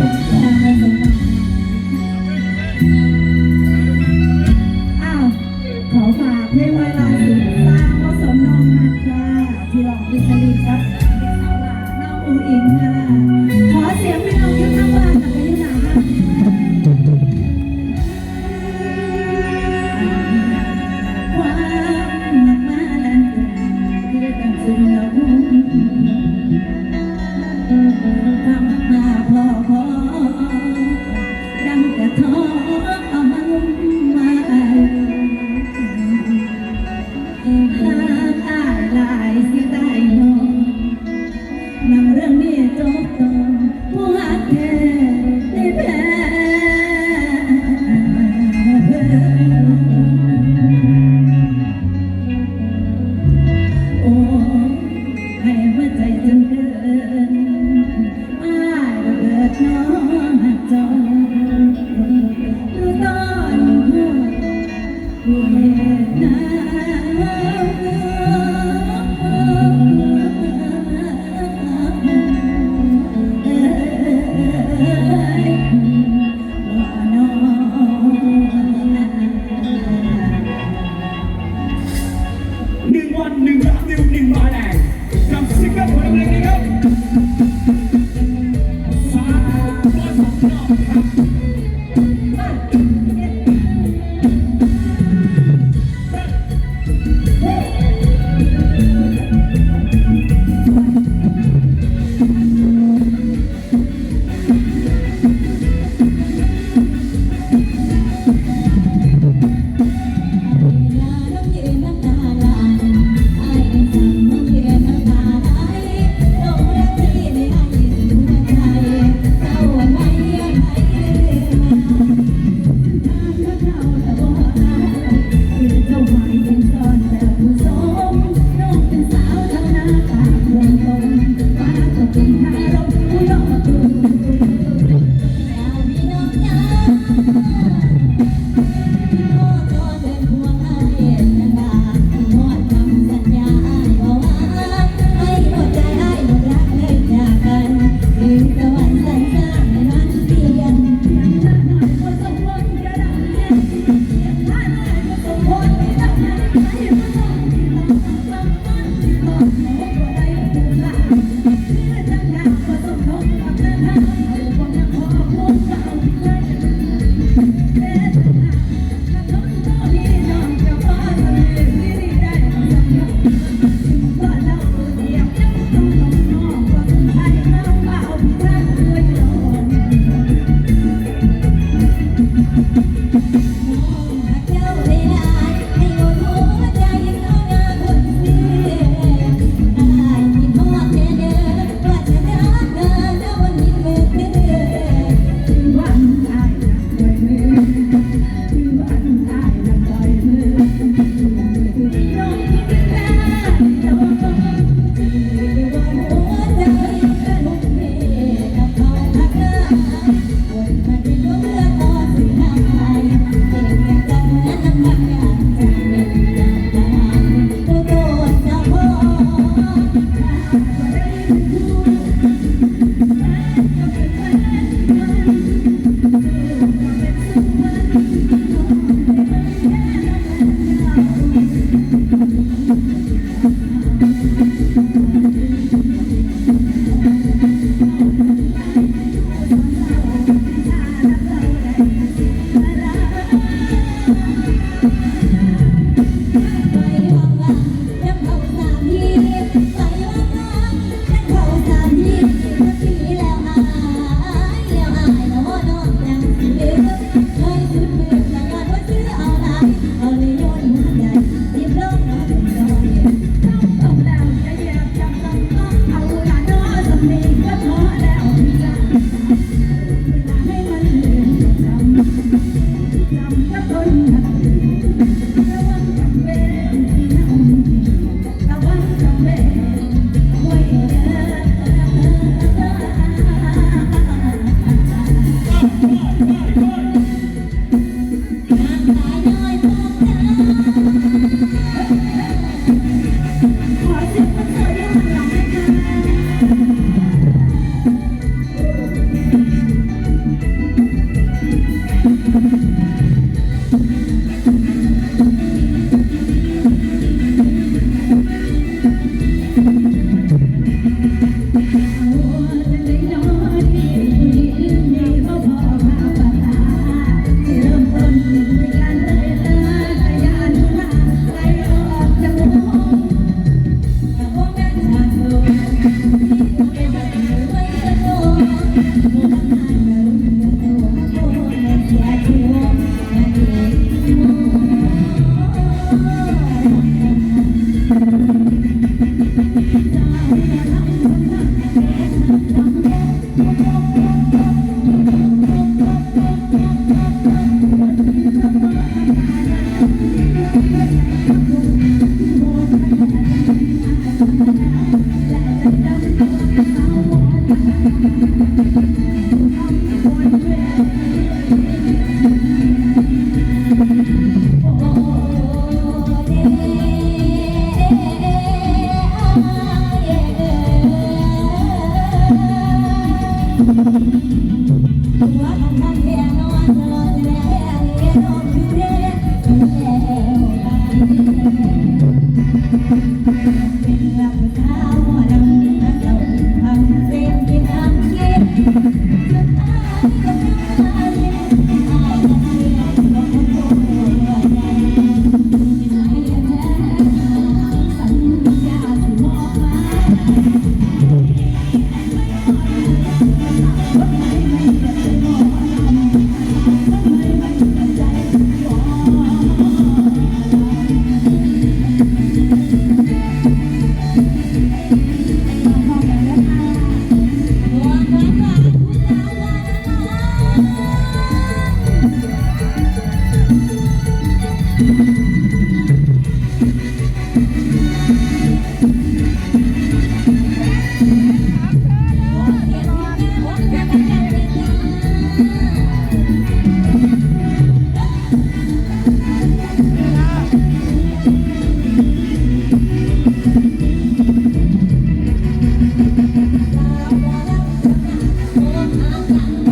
มห อ เ Hallelujah. 嗯 Mm-hmm.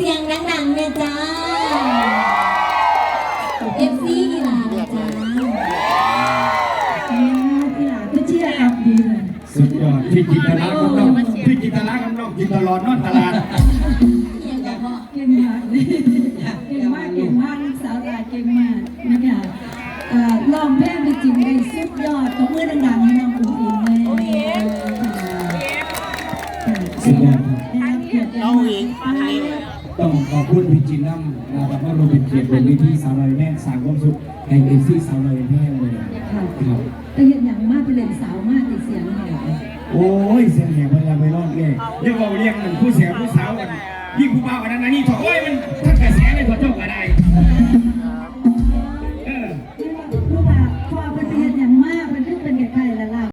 เสียงดังๆนะจ๊ะเอฟซีกีฬานะจ๊ะสุดยอดพี่จิตรลักษณ์ของน้องพี่กิตรลักำณ์งน้องจิตรลอดนอนตลาด ความสุขแห่งเอฟซีสาวน้อยเป็นแพ้เลยค่ะรับแต่เห็นอย่างมากเปเลนสาวมากในเสียงแหบโอ้ยเสียงแหบเวลาไปรอดเลยเรียกว่าเรียกหนึ่งผู้